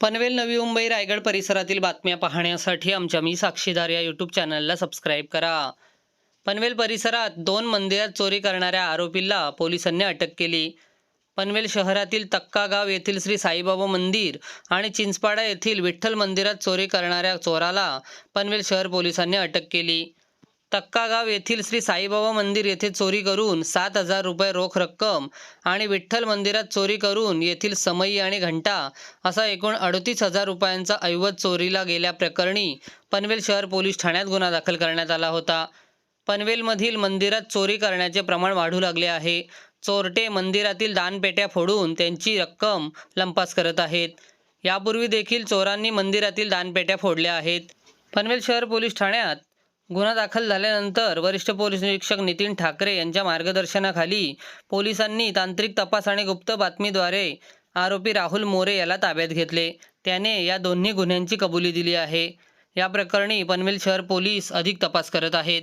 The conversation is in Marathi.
पनवेल नवी मुंबई रायगड परिसरातील बातम्या पाहण्यासाठी आमच्या मी साक्षीदार या यूट्यूब चॅनलला सबस्क्राईब करा. पनवेल परिसरात दोन मंदिरात चोरी करणाऱ्या आरोपीला पोलिसांनी अटक केली. पनवेल शहरातील तक्का गाव येथील श्री साईबाबा मंदिर आणि चिंचपाडा येथील विठ्ठल मंदिरात चोरी करणाऱ्या चोराला पनवेल शहर पोलिसांनी अटक केली. तक्कागाव येथील श्री साईबाबा मंदिर येथे चोरी करून सात हजार रुपये रोख रक्कम आणि विठ्ठल मंदिरात चोरी करून येथील समई आणि घंटा असा एकूण अडतीस हजार रुपयांचा ऐवज चोरीला गेल्याप्रकरणी पनवेल शहर पोलीस ठाण्यात गुन्हा दाखल करण्यात आला होता. पनवेलमधील मंदिरात चोरी करण्याचे प्रमाण वाढू लागले आहे. चोरटे मंदिरातील दानपेट्या फोडून त्यांची रक्कम लंपास करत आहेत. यापूर्वी देखील चोरांनी मंदिरातील दानपेट्या फोडल्या आहेत. पनवेल शहर पोलीस ठाण्यात गुन्हा दाखल झाल्यानंतर वरिष्ठ पोलीस निरीक्षक नितीन ठाकरे यांच्या मार्गदर्शनाखाली पोलिसांनी तांत्रिक तपास आणि गुप्त बातमीद्वारे आरोपी राहुल मोरे याला ताब्यात घेतले. त्याने या दोन्ही गुन्ह्यांची कबुली दिली आहे. या प्रकरणी पनवेल शहर पोलीस अधिक तपास करत आहेत.